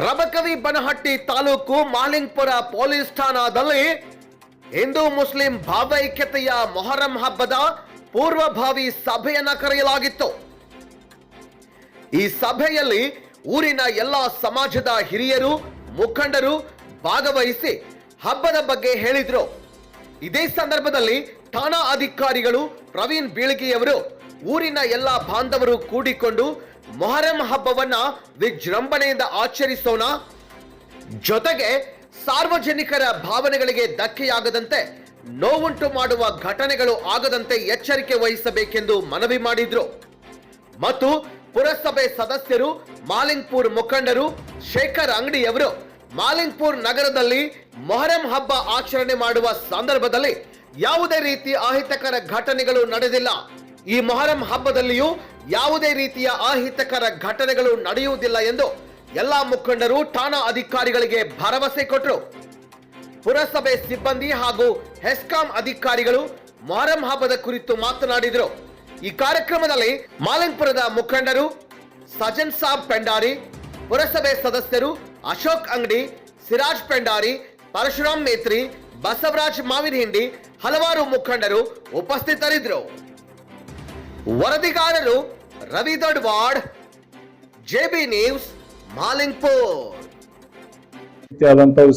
ರಬಕವಿ ಬನಹಟ್ಟಿ ತಾಲೂಕು ಮಾಲಿಂಗ್ಪುರ ಪೊಲೀಸ್ ಠಾಣಾದಲ್ಲಿ ಹಿಂದೂ ಮುಸ್ಲಿಂ ಭಾವೈಕ್ಯತೆಯ ಮೊಹರಂ ಹಬ್ಬದ ಪೂರ್ವಭಾವಿ ಸಭೆಯನ್ನ ಕರೆಯಲಾಗಿತ್ತು. ಈ ಸಭೆಯಲ್ಲಿ ಊರಿನ ಎಲ್ಲ ಸಮಾಜದ ಹಿರಿಯರು, ಮುಖಂಡರು ಭಾಗವಹಿಸಿ ಹಬ್ಬದ ಬಗ್ಗೆ ಹೇಳಿದ್ರು. ಇದೇ ಸಂದರ್ಭದಲ್ಲಿ ಠಾಣಾ ಅಧಿಕಾರಿಗಳು ಪ್ರವೀಣ್ ಬೀಳಗಿಯವರು ಊರಿನ ಎಲ್ಲ ಬಾಂಧವರು ಕೂಡಿಕೊಂಡು ಮೊಹರಂ ಹಬ್ಬವನ್ನ ವಿಜೃಂಭಣೆಯಿಂದ ಆಚರಿಸೋಣ. ಜೊತೆಗೆ ಸಾರ್ವಜನಿಕರ ಭಾವನೆಗಳಿಗೆ ಧಕ್ಕೆಯಾಗದಂತೆ, ನೋವುಂಟು ಮಾಡುವ ಘಟನೆಗಳು ಆಗದಂತೆ ಎಚ್ಚರಿಕೆ ವಹಿಸಬೇಕೆಂದು ಮನವಿ ಮಾಡಿದ್ರು. ಮತ್ತು ಪುರಸಭೆ ಸದಸ್ಯರು, ಮಾಲಿಂಗ್ಪುರ್ ಮುಖಂಡರು, ಶೇಖರ್ ಅಂಗಡಿಯವರು, ಮಾಲಿಂಗ್ಪುರ್ ನಗರದಲ್ಲಿ ಮೊಹರಂ ಹಬ್ಬ ಆಚರಣೆ ಮಾಡುವ ಸಂದರ್ಭದಲ್ಲಿ ಯಾವುದೇ ರೀತಿ ಅಹಿತಕರ ಘಟನೆಗಳು ನಡೆದಿಲ್ಲ. ಈ ಮೊಹರಂ ಹಬ್ಬದಲ್ಲಿಯೂ ಯಾವುದೇ ರೀತಿಯ ಅಹಿತಕರ ಘಟನೆಗಳು ನಡೆಯುವುದಿಲ್ಲ ಎಂದು ಎಲ್ಲಾ ಮುಖಂಡರು ಠಾಣಾ ಅಧಿಕಾರಿಗಳಿಗೆ ಭರವಸೆ ಕೊಟ್ಟರು. ಪುರಸಭೆ ಸಿಬ್ಬಂದಿ ಹಾಗೂ ಹೆಸ್ಕಾಂ ಅಧಿಕಾರಿಗಳು ಮೊಹರಂ ಹಬ್ಬದ ಕುರಿತು ಮಾತನಾಡಿದರು. ಈ ಕಾರ್ಯಕ್ರಮದಲ್ಲಿ ಮಾಲಿಂಗ್ಪುರದ ಮುಖಂಡರು ಸಜನ್ ಸಾಬ್ ಪೆಂಡಾರಿ, ಪುರಸಭೆ ಸದಸ್ಯರು ಅಶೋಕ್ ಅಂಗಡಿ, ಸಿರಾಜ್ ಪೆಂಡಾರಿ, ಪರಶುರಾಮ್ ಮೇತ್ರಿ, ಬಸವರಾಜ್ ಮಾವಿನಹಿಂಡಿ ಹಲವಾರು ಮುಖಂಡರು ಉಪಸ್ಥಿತರಿದ್ದರು. ವರದಿಗಾರರು ರವಿ ದೊಡ್ವಾಡ್ ಜೆಬಿ ನ್ಯೂಸ್, ಮಾಲಿಂಗ್ಪುರ್.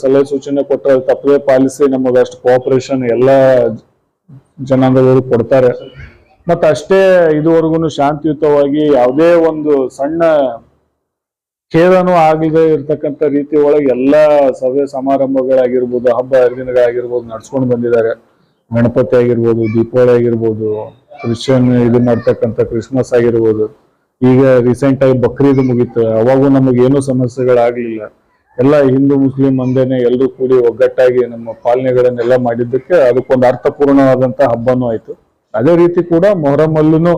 ಸಲಹೆ ಸೂಚನೆ ಕೊಟ್ಟರೆ ತಪ್ಪೇ ಪಾಲಿಸಿ, ನಮಗೆ ಅಷ್ಟು ಕೋಆಪರೇಷನ್ ಎಲ್ಲ ಜನಾಂಗದವರು ಕೊಡ್ತಾರೆ. ಮತ್ತೆ ಅಷ್ಟೇ ಇದುವರೆಗೂ ಶಾಂತಿಯುತವಾಗಿ ಯಾವುದೇ ಒಂದು ಸಣ್ಣ ಖೇದನೂ ಆಗಿದೆ ಇರ್ತಕ್ಕಂಥ ರೀತಿ ಒಳಗೆ ಎಲ್ಲ ಸಭೆ ಸಮಾರಂಭಗಳಾಗಿರ್ಬೋದು, ಹಬ್ಬ ಹರಿದಿನಗಳಾಗಿರ್ಬೋದು, ನಡ್ಸ್ಕೊಂಡು ಬಂದಿದ್ದಾರೆ. ಗಣಪತಿ ಆಗಿರ್ಬೋದು, ದೀಪಾವಳಿ ಆಗಿರ್ಬೋದು ಕ್ರಿಶ್ಚಿಯನ್ ಇದು ಮಾಡ್ತಕ್ಕಂಥ ಕ್ರಿಸ್ಮಸ್ ಆಗಿರ್ಬೋದು. ಈಗ ರೀಸೆಂಟ್ ಆಗಿ ಬಕ್ರೀದ್ ಮುಗೀತು. ಅವಾಗೂ ನಮಗೆ ಏನೂ ಸಮಸ್ಯೆಗಳಾಗ್ಲಿಲ್ಲ. ಎಲ್ಲ ಹಿಂದೂ, ಮುಸ್ಲಿಂ ಅಂದೇನೆ ಎಲ್ಲರೂ ಕೂಡಿ ಒಗ್ಗಟ್ಟಾಗಿ ನಮ್ಮ ಪಾಲನೆಗಳನ್ನೆಲ್ಲ ಮಾಡಿದ್ದಕ್ಕೆ ಅದಕ್ಕೊಂದು ಅರ್ಥಪೂರ್ಣವಾದಂತ ಹಬ್ಬನೂ ಆಯ್ತು. ಅದೇ ರೀತಿ ಕೂಡ ಮೊಹರಮಲ್ಲೂ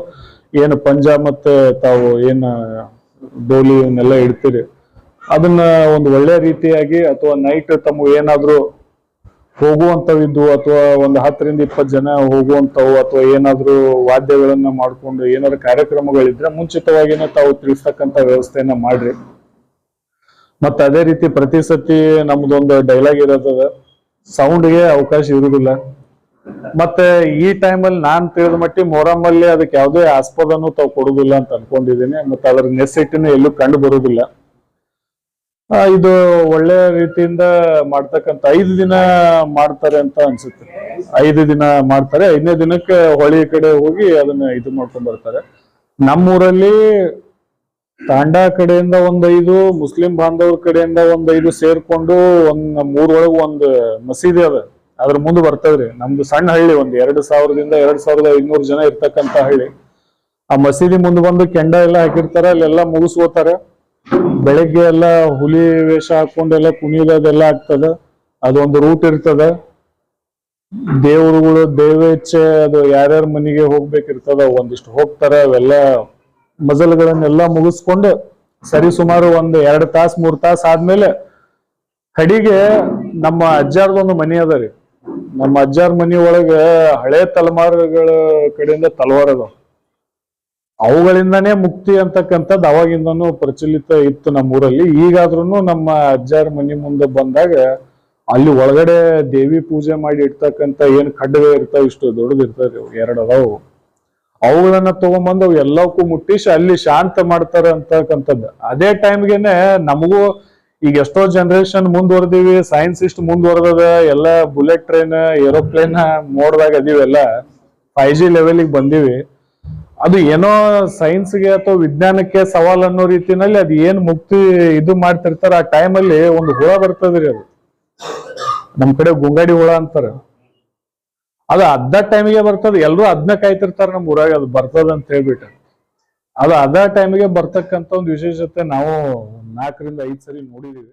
ಏನು ಪಂಜಾ ಮತ್ತೆ ತಾವು ಏನು ಡೋಲಿ ಇವನ್ನೆಲ್ಲ ಇಡ್ತೀರಿ. ಅದನ್ನ ಒಂದು ಒಳ್ಳೆ ರೀತಿಯಾಗಿ ಅಥವಾ ನೈಟ್ ತಮ್ಮ ಏನಾದ್ರೂ ಹೋಗುವಂತವಿದ್ದು ಅಥವಾ ಒಂದು ಹತ್ತರಿಂದ ಇಪ್ಪತ್ತು ಜನ ಹೋಗುವಂತವು ಅಥವಾ ಏನಾದರೂ ವಾದ್ಯಗಳನ್ನ ಮಾಡ್ಕೊಂಡು ಏನಾದ್ರು ಕಾರ್ಯಕ್ರಮಗಳಿದ್ರೆ ಮುಂಚಿತವಾಗಿನೇ ತಾವು ತಿಳಿಸ್ತಕ್ಕಂಥ ವ್ಯವಸ್ಥೆಯನ್ನ ಮಾಡ್ರಿ. ಮತ್ತ ಅದೇ ರೀತಿ ಪ್ರತಿ ಸತಿ ನಮ್ದೊಂದು ಡೈಲಾಗ್ ಇರೋದದ ಸೌಂಡ್ಗೆ ಅವಕಾಶ ಇರುವುದಿಲ್ಲ ಮತ್ತೆ ಈ ಟೈಮಲ್ಲಿ ನಾನ್ ತಿಳಿದ ಮಟ್ಟಿ ಮೊಹರಮ್ಮಲ್ಲಿ ಅದಕ್ಕೆ ಯಾವುದೇ ಆಸ್ಪದನೂ ತಾವು ಕೊಡುದಿಲ್ಲ ಅಂತ ಅನ್ಕೊಂಡಿದ್ದೀನಿ. ಮತ್ತೆ ಅದರ ನೆಸಿಟಿನೂ ಎಲ್ಲೂ ಕಂಡು ಬರುವುದಿಲ್ಲ ಇದು ಒಳ್ಳೆ ರೀತಿಯಿಂದ ಮಾಡ್ತಕ್ಕಂತ ಐದು ದಿನ ಮಾಡ್ತಾರೆ ಅಂತ ಅನ್ಸುತ್ತೆ. ಐದು ದಿನ ಮಾಡ್ತಾರೆ. ಐದನೇ ದಿನಕ್ಕೆ ಹೊಳಿ ಕಡೆ ಹೋಗಿ ಅದನ್ನ ಇದು ಮಾಡ್ಕೊಂಡ್ ಬರ್ತಾರೆ. ನಮ್ಮೂರಲ್ಲಿ ತಾಂಡಾ ಕಡೆಯಿಂದ ಒಂದೈದು ಮುಸ್ಲಿಂ ಬಾಂಧವ್ರ ಕಡೆಯಿಂದ ಒಂದ್ ಐದು ಸೇರ್ಕೊಂಡು ಒಂದ್ ಮೂರೊಳಗ ಒಂದ್ ಮಸೀದಿ ಅದ. ಅದ್ರ ಮುಂದೆ ಬರ್ತದ್ರಿ ನಮ್ದು ಸಣ್ಣ ಹಳ್ಳಿ ಒಂದ್ ಎರಡ್ ಸಾವಿರದಿಂದ ಎರಡ್ ಸಾವಿರದ ಐನೂರು ಜನ ಇರ್ತಕ್ಕಂತ ಹಳ್ಳಿ. ಆ ಮಸೀದಿ ಮುಂದೆ ಬಂದು ಕೆಂಡ ಎಲ್ಲ ಹಾಕಿರ್ತಾರ. ಅಲ್ಲೆಲ್ಲ ಮುಗಿಸ್ಕೋತಾರ. ಬೆಳಗ್ಗೆ ಎಲ್ಲ ಹುಲಿ ವೇಷ ಹಾಕೊಂಡೆಲ್ಲ ಕುಣಿಯೋದು ಅದೆಲ್ಲ ಆಗ್ತದ. ಅದೊಂದು ರೂಟ್ ಇರ್ತದ. ದೇವರುಗಳು ದೇವೇಚ್ಛೆ, ಅದು ಯಾರ್ಯಾರ ಮನೆಗೆ ಹೋಗ್ಬೇಕಿರ್ತದ, ಒಂದಿಷ್ಟು ಹೋಗ್ತಾರ, ಅವೆಲ್ಲ ಮಜಲ್ಗಳನ್ನೆಲ್ಲ ಮುಗಿಸ್ಕೊಂಡು ಸರಿ ಸುಮಾರು ಒಂದ್ ಎರಡ್ ತಾಸ್, ಮೂರ್ ತಾಸ್ ಆದ್ಮೇಲೆ ಕಡಿಗೆ ನಮ್ಮ ಅಜ್ಜಾರ್ದೊಂದು ಮನಿ ಅದ ರೀ. ನಮ್ಮ ಅಜ್ಜಾರ್ ಮನಿ ಒಳಗ ಹಳೆ ತಲೆಮಾರುಗಳ ಕಡೆಯಿಂದ ತಲವಾರ್ ಅದಾವ. ಅವುಗಳಿಂದಾನೇ ಮುಕ್ತಿ ಅಂತಕ್ಕಂಥದ್ದು ಅವಾಗಿಂದನು ಪ್ರಚಲಿತ ಇತ್ತು ನಮ್ಮ ಊರಲ್ಲಿ ಈಗಾದ್ರೂ ನಮ್ಮ ಅಜ್ಜಾರ ಮನೆ ಮುಂದೆ ಬಂದಾಗ ಅಲ್ಲಿ ಒಳಗಡೆ ದೇವಿ ಪೂಜೆ ಮಾಡಿ ಇಡ್ತಕ್ಕಂಥ ಏನ್ ಖಡ್ಗ ಇರ್ತಾವ, ಇಷ್ಟು ದೊಡ್ಡದು ಇರ್ತಾವ್ರಿ ಅವು, ಎರಡು ಅದಾವು. ಅವುಗಳನ್ನ ತಗೊಂಬಂದು ಅವು ಎಲ್ಲಕ್ಕೂ ಮುಟ್ಟಿಸಿ ಅಲ್ಲಿ ಶಾಂತ ಮಾಡ್ತಾರ ಅಂತಕ್ಕಂಥದ್ದು. ಅದೇ ಟೈಮ್ಗೆನೆ ನಮಗೂ ಈಗ ಎಷ್ಟೋ ಜನರೇಷನ್ ಮುಂದುವರೆದಿವಿ ಸೈನ್ಸ್ ಇಷ್ಟು ಮುಂದುವರೆದ ಎಲ್ಲ ಬುಲೆಟ್ ಟ್ರೈನ್ ಏರೋಪ್ಲೇನ್ ಮೋಡ್ದಾಗ ಅದೀವೆಲ್ಲ ಫೈವ್ ಜಿ ಲೆವೆಲಿಗೆ ಬಂದಿವಿ. ಅದು ಏನೋ ಸೈನ್ಸ್ಗೆ ಅಥವಾ ವಿಜ್ಞಾನಕ್ಕೆ ಸವಾಲ್ ಅನ್ನೋ ರೀತಿನಲ್ಲಿ ಅದು ಏನ್ ಮುಕ್ತಿ ಇದು ಮಾಡ್ತಿರ್ತಾರ ಆ ಟೈಮಲ್ಲಿ ಒಂದು ಹುಳ ಬರ್ತದ್ರಿ ಅದು. ನಮ್ ಕಡೆ ಗುಂಗಾಡಿ ಹುಳ ಅಂತಾರೆ. ಅದು ಅದ ಟೈಮಿಗೆ ಬರ್ತದ. ಎಲ್ರು ಅದ್ನ ಕಾಯ್ತಿರ್ತಾರ ನಮ್ ಊರಾಗ, ಅದು ಬರ್ತದ ಅಂತ ಹೇಳ್ಬಿಟ್ಟು. ಅದು ಅದ ಟೈಮಿಗೆ ಬರ್ತಕ್ಕಂತ ಒಂದು ವಿಶೇಷತೆ ನಾವು ನಾಲ್ಕರಿಂದ ಐದ್ ಸರಿ ನೋಡಿದೀವಿ.